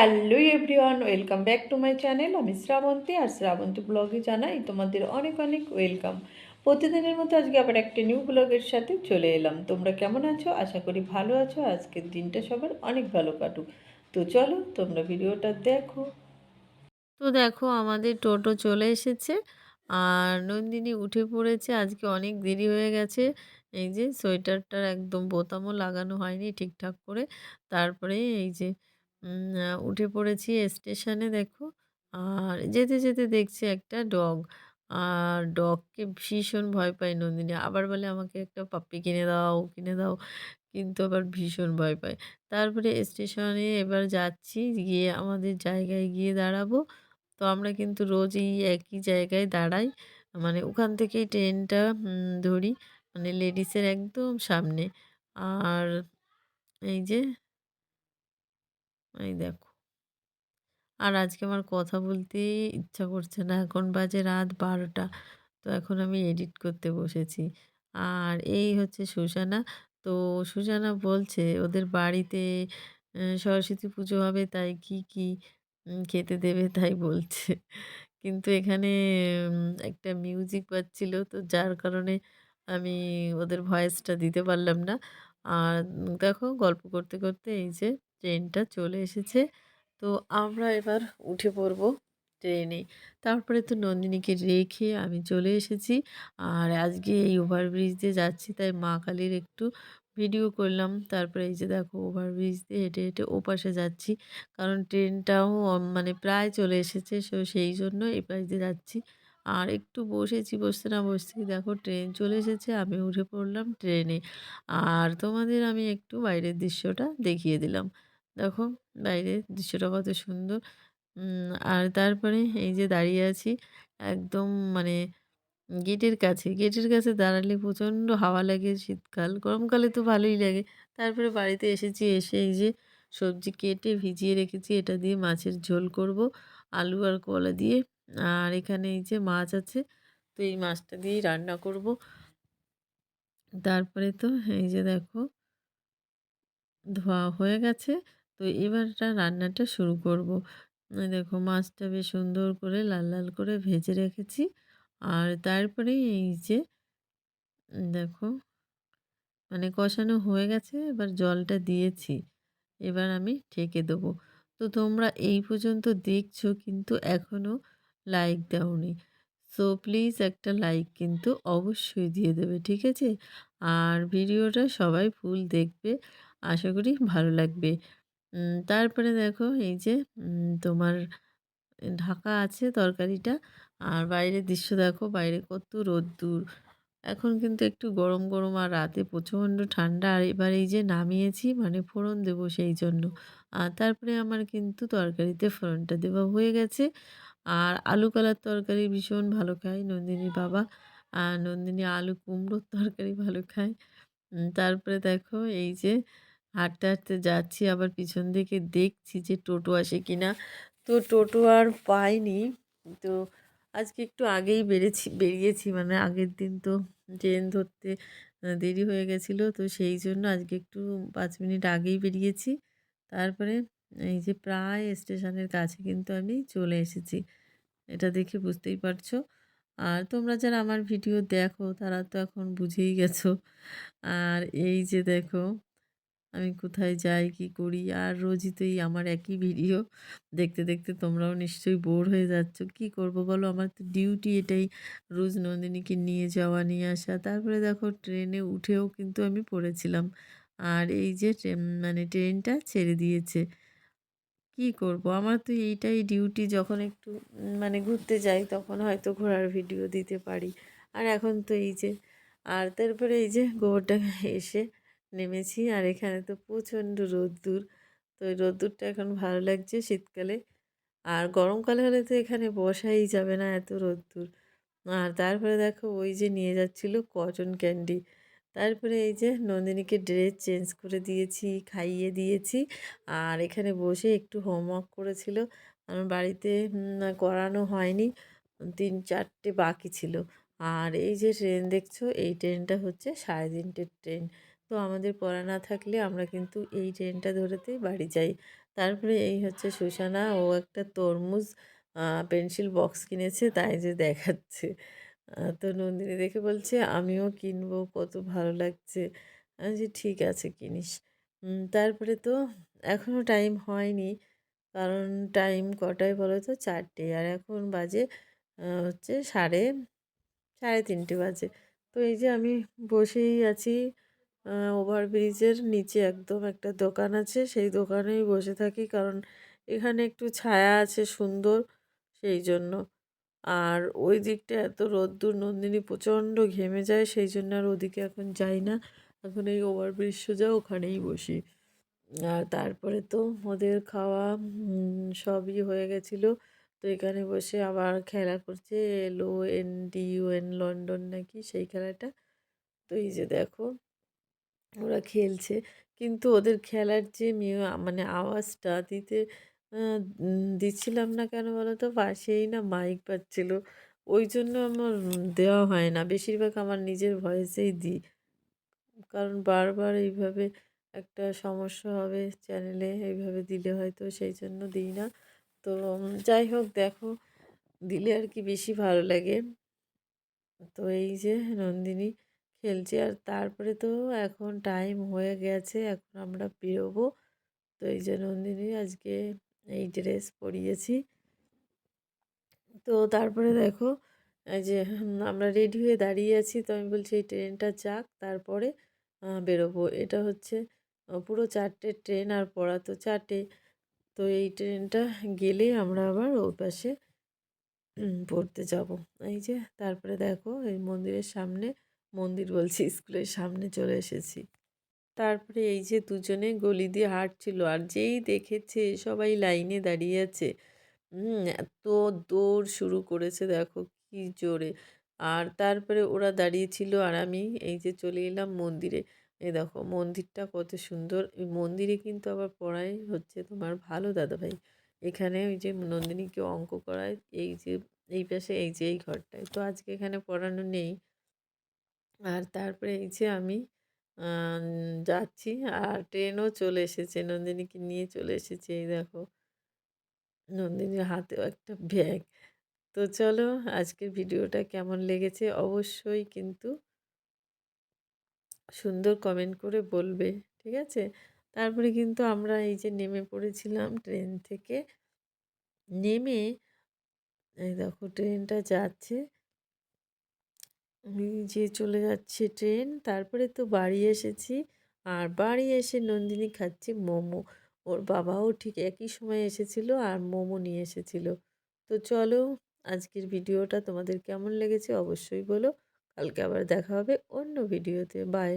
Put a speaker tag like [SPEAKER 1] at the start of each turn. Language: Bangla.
[SPEAKER 1] Hello everyone, welcome back to my channel. আমি শ্রাবন্তী, আর শ্রাবন্তী ব্লগে জানাই তোমাদের অনেক অনেক ওয়েলকাম। প্রতিদিনের মতো আজকে আবার একটা নিউ ব্লগের সাথে চলে এলাম। তোমরা কেমন আছো? আশা করি ভালো আছো। আজকের দিনটা সবার অনেক ভালো কাটুক। তো চলো, তোমরা ভিডিওটা দেখো।
[SPEAKER 2] তো দেখো, আমাদের টোটো চলে এসেছে, আর নন্দিনী উঠে পড়েছে। আজকে অনেক দেরি হয়ে গেছে। এই যে সোয়েটারটার একদম বোতামও লাগানো হয়নি ঠিকঠাক করে। তারপরে এই যে উঠে পড়েছি স্টেশনে দেখো। আর যেতে যেতে দেখছি একটা ডগ। আর ডগকে ভীষণ ভয় পায় নন্দিনী। আবার বলে, আমাকে একটা পাপ্পি কিনে দাও কিনে দাও। কিন্তু আবার ভীষণ ভয় পায়। তারপরে স্টেশনে এবার যাচ্ছি, গিয়ে আমাদের জায়গায় গিয়ে দাঁড়াবো। তো আমরা কিন্তু রোজ এই একই জায়গায় দাঁড়াই। মানে ওখান থেকেই ট্রেনটা ধরি। মানে লেডিসের একদম সামনে। আর এই যে এই দেখো। আর আজকে আমার কথা বলতে ইচ্ছা করছে না। এখন বাজে রাত বারোটা। তো এখন আমি এডিট করতে বসেছি। আর এই হচ্ছে সুসানা তো সুসানা বলছে ওদের বাড়িতে সরস্বতী পুজো হবে, তাই কি কি খেতে দেবে তাই বলছে। কিন্তু এখানে একটা মিউজিক বাজছিল তো যার কারণে আমি ওদের ভয়েসটা দিতে পারলাম না। আর দেখো গল্প করতে করতে এই যে ট্রেনটা চলে এসেছে। তো আমরা এবার উঠে পড়ব ট্রেনে। তারপরে তো নন্দিনীকে রেখে আমি চলে এসেছি। আর আজকে এই ওভারব্রিজ দিয়ে যাচ্ছি, তাই মা কালীর একটু ভিডিও করলাম। তারপরে এই যে দেখো ওভারব্রিজ দিয়ে হেঁটে হেঁটে ওপাশে যাচ্ছি। কারণ ট্রেনটাও মানে প্রায় চলে এসেছে, সো সেই জন্য এই পাশ দিয়ে যাচ্ছি। আর একটু বসেছি, বসতে না বসতেই দেখো ট্রেন চলে এসেছে, আমি উঠে পড়লাম ট্রেনে। আর তোমাদের আমি একটু বাইরের দৃশ্যটা দেখিয়ে দিলাম। দেখো বাইরের দৃশ্যটা কত সুন্দর। আর তারপরে এই যে দাঁড়িয়ে আছি একদম মানে গেটের কাছে। গেটের কাছে দাঁড়ালে প্রচণ্ড হাওয়া লাগে শীতকাল, গরমকালে তো ভালোই লাগে। তারপরে বাড়িতে এসেছি, এসে এই যে সবজি কেটে ভিজিয়ে রেখেছি। এটা দিয়ে মাছের ঝোল করব, আলু আর কলা দিয়ে। আর এখানে এই যে মাছ আছে, তো এই মাছটা দিয়েই রান্না করব। তারপরে তো এই যে দেখো ধোয়া হয়ে গেছে। তো এবারটা রান্নাটা শুরু করব। দেখো মাছটা বেশ সুন্দর করে লাল লাল করে ভেজে রেখেছি। আর তারপরে এই যে দেখো মানে কষানো হয়ে গেছে, এবার জলটা দিয়েছি। এবার আমি ঠেকে দেবো। তো তোমরা এই পর্যন্ত দেখছ কিন্তু এখনও লাইক দাওনি। সো প্লিজ একটা লাইক কিন্তু অবশ্যই দিয়ে দেবে, ঠিক আছে? আর ভিডিওটা সবাই ফুল দেখবে। আশা করি ভালো লাগবে। তারপরে দেখো এই যে তোমার ঢাকা আছে তরকারিটা। আর বাইরের দৃশ্য দেখো, বাইরে কত রোদ্দুর। এখন কিন্তু একটু গরম গরম আর রাতে প্রচণ্ড ঠান্ডা। আর এবার এই যে নামিয়েছি মানে ফোড়ন দেবো সেই জন্য। আর তারপরে আমার কিন্তু তরকারিতে ফোড়নটা দেওয়া হয়ে গেছে। আর আলু কলার তরকারি ভীষণ ভালো খায় নন্দিনীর বাবা। আর নন্দিনী আলু কুমড়োর তরকারি ভালো খায়। তারপরে দেখো এই যে হাঁটতে হাঁটতে যাচ্ছি, আবার পিছন দিকে দেখছি যে টোটো আসে কিনা। তো টোটো আর পাইনি। তো আজকে একটু আগেই বেড়েছি, বেরিয়েছি। মানে আগের দিন তো ট্রেন ধরতে দেরি হয়ে গেছিল। তো সেই জন্য আজকে একটু পাঁচ মিনিট আগেই বেরিয়েছি। তারপরে এই যে প্রায় স্টেশনের কাছে কিন্তু আমি চলে এসেছি। এটা দেখে বুঝতেই পারছ। আর তোমরা যারা আমার ভিডিও দেখো, তারা তো এখন বুঝেই গেছো। আর এই যে দেখো আমি কোথায় যাই, কি করি? আর রোজই তো এই আমার একই ভিডিও। দেখতে দেখতে তোমরাও নিশ্চয়ই বোর হয়ে যাচ্ছ। কি করব বলো? আমার তো ডিউটি এটাই। রোজ নন্দিনীকে নিয়ে যাওয়া, নিয়ে আসা। তারপরে দেখো ট্রেনে উঠেও কিন্তু আমি পড়েছিলাম। আর এই যে মানে ট্রেনটা ছেড়ে দিয়েছে। কি করব? আমার তো এইটাই ডিউটি যখন একটু মানে ঘুরতে যাই, তখন হয়তো ঘোরার ভিডিও দিতে পারি। আর এখন তো এই যে, আর তারপরে এই যে গোবরটা এসে নেমেছি। আর এখানে তো প্রচণ্ড রোদ্দুর। তো এই রোদ্দুরটা এখন ভালো লাগছে শীতকালে। আর গরমকালে হলে তো এখানে বসাই যাবে না এত রোদ্দুর। আর তারপরে দেখো ওই যে নিয়ে যাচ্ছিল কটন ক্যান্ডি। তারপরে এই যে নন্দিনীকে ড্রেস চেঞ্জ করে দিয়েছি, খাইয়ে দিয়েছি। আর এখানে বসে একটু হোমওয়ার্ক করেছিল। আমার বাড়িতে করানো হয়নি। তিন, চারটে বাকি ছিল। আর এই যে ট্রেন দেখছ, এই ট্রেনটা হচ্ছে সাড়ে তিনটের ট্রেন। তো আমাদের পড়া না থাকলে আমরা কিন্তু এই ট্রেনটা ধরেতেই বাড়ি যাই। তারপরে এই হচ্ছে সুসানা ও একটা তরমুজ পেন্সিল বক্স কিনেছে, তাই যে দেখাচ্ছে। তো নন্দিনী দেখে বলছে, আমিও কিনবো, কত ভালো লাগছে। আমি যে ঠিক আছে, কিনিস। তারপরে তো এখনও টাইম হয়নি, কারণ টাইম কটায় বলো তো? চারটে, আর এখন বাজে হচ্ছে সাড়ে সাড়ে তিনটে বাজে। তো এই যে আমি বসেই আছি ওভারব্রিজের নিচে একদম একটা দোকান আছে। সেই দোকানেই বসে থাকি কারণ এখানে একটু ছায়া আছে সুন্দর সেই জন্য। আর ওই দিকটা এত রোদ্দুর, নন্দিনী প্রচণ্ড ঘেমে যায় সেই জন্য আর ওদিকে এখন যাই না। এখন এই ওভারব্রিজ সোজা ওখানেই বসি। আর তারপরে তো ওদের খাওয়া সবই হয়ে গেছিল। তো এখানে বসে আবার খেলা করছে L N D U N London নাকি সেই খেলাটা। তো এই যে দেখো ওরা খেলছে। কিন্তু ওদের খেলার যে মিউ মানে আওয়াজটা দিতে দিচ্ছিলাম না কেন বলো তো পাশেই না মাইক পাচ্ছিল ওই জন্য আমার দেওয়া হয় না। বেশিরভাগ আমার নিজের ভয়েসেই দিই। কারণ বারবার এইভাবে একটা সমস্যা হবে চ্যানেলে, এইভাবে দিলে হয়তো সেই জন্য দিই না। তো যাই হোক, দেখো, দিলে আর কি বেশি ভালো লাগে। তো এই যে নন্দিনী খেলছে। আর তারপরে তো এখন টাইম হয়ে গেছে, এখন আমরা বেরোবো। তো এই যে নন্দিনী আজকে এই ড্রেস পরিয়েছি। তো তারপরে দেখো, এই যে আমরা রেডি হয়ে দাঁড়িয়ে আছি। তো আমি বলছি, এই ট্রেনটা যাক, তারপরে বেরোবো। এটা হচ্ছে পুরো চারটে ট্রেন আর পড়া তো চারটে। তো এই ট্রেনটা গেলে আমরা আবার ওই পাশে পড়তে যাব। এই যে, তারপরে দেখো, এই মন্দিরের সামনে মন্দির বলছি, স্কুলের সামনে চলে এসেছি। তারপরে এই যে দুজনে গলি দিয়ে হাঁটছিল, আর যেই দেখেছে সবাই লাইনে দাঁড়িয়ে আছে। এত দৌড় শুরু করেছে, দেখো কি জোরে। আর তারপরে ওরা দাঁড়িয়েছিল আর আমি এই যে চলে এলাম মন্দিরে। এই দেখো, মন্দিরটা কত সুন্দর। মন্দিরে কিন্তু আবার পড়াই হচ্ছে তোমার ভালো, দাদাভাই। এখানে ওই যে নন্দিনীকে অঙ্ক করায়, এই যে, এই পাশে এই যে এই ঘরটায়। তো আজকে এখানে পড়ানো নেই। আর তারপরে এই যে আমি যাচ্ছি আর ট্রেনও চলে এসেছে, নন্দিনীকে নিয়ে চলে এসেছে, এই দেখো। নন্দিনীর হাতেও একটা ব্যাগ। তো চলো আজকের ভিডিওটা কেমন লেগেছে অবশ্যই কিন্তু সুন্দর কমেন্ট করে বলবে, ঠিক আছে? তারপরে কিন্তু আমরা এই যে নেমে পড়েছিলাম ট্রেন থেকে, নেমে এই দেখো ট্রেনটা যাচ্ছে। যে চলে যাচ্ছে ট্রেন, তারপরে তো বাড়ি এসেছি। আর বাড়ি এসে নন্দিনী খাচ্ছে মোমো। ওর বাবাও ঠিক একই সময় এসেছিল আর মোমো নিয়ে এসেছিল। তো চলো, আজকের ভিডিওটা তোমাদের কেমন লেগেছে অবশ্যই বলো। কালকে আবার দেখা হবে অন্য ভিডিওতে। বাই।